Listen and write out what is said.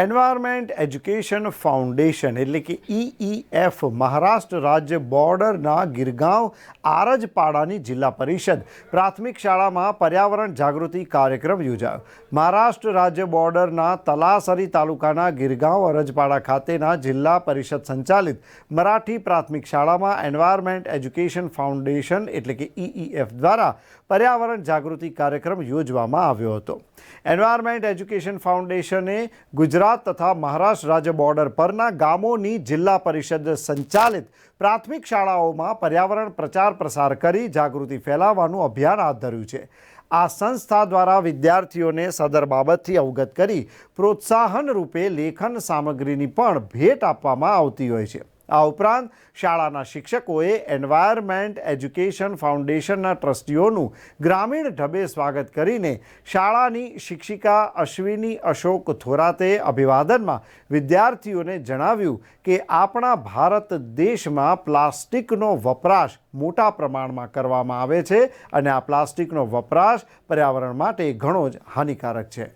Environment education foundation એટલે કે ઈઈએફ મહારાષ્ટ્ર રાજ્ય બોર્ડરના ગિરગાંવ આરજપાડાની જિલ્લા પરિષદ પ્રાથમિક શાળામાં પર્યાવરણ જાગૃતિ કાર્યક્રમ યોજાયો. મહારાષ્ટ્ર રાજ્ય બોર્ડરના તલાસરી તાલુકાના ગિરગાંવ અરજપાડા ખાતેના જિલ્લા પરિષદ સંચાલિત મરાઠી પ્રાથમિક શાળામાં એન્વાયરમેન્ટ એજ્યુકેશન ફાઉન્ડેશન એટલે કે ઈઈએફ દ્વારા પર્યાવરણ જાગૃતિ કાર્યક્રમ યોજવામાં આવ્યો હતો. એન્વાયરમેન્ટ એજ્યુકેશન ફાઉન્ડેશને ગુજરાત તથા મહારાષ્ટ્ર રાજ્ય બોર્ડર પરના ગામોની જિલ્લા પરિષદ સંચાલિત પ્રાથમિક શાળાઓમાં પર્યાવરણ પ્રચાર પ્રસાર કરી જાગૃતિ ફેલાવવાનું અભિયાન હાથ ધર્યું છે. આ સંસ્થા દ્વારા વિદ્યાર્થીઓને સદર બાબતથી અવગત કરી પ્રોત્સાહન રૂપે લેખન સામગ્રીની પણ ભેટ આપવામાં આવતી હોય છે. આ ઉપરાંત શાળાના શિક્ષકોએ એન્વાયરમેન્ટ એજ્યુકેશન ફાઉન્ડેશનના ટ્રસ્ટીઓનું ગ્રામીણ ઢબે સ્વાગત કરીને શાળાની શિક્ષિકા અશ્વિની અશોક થોરાતે અભિવાદનમાં વિદ્યાર્થીઓને જણાવ્યું કે આપણા ભારત દેશમાં પ્લાસ્ટિકનો વપરાશ મોટા પ્રમાણમાં કરવામાં આવે છે અને આ પ્લાસ્ટિકનો વપરાશ પર્યાવરણ માટે ઘણો જ હાનિકારક છે.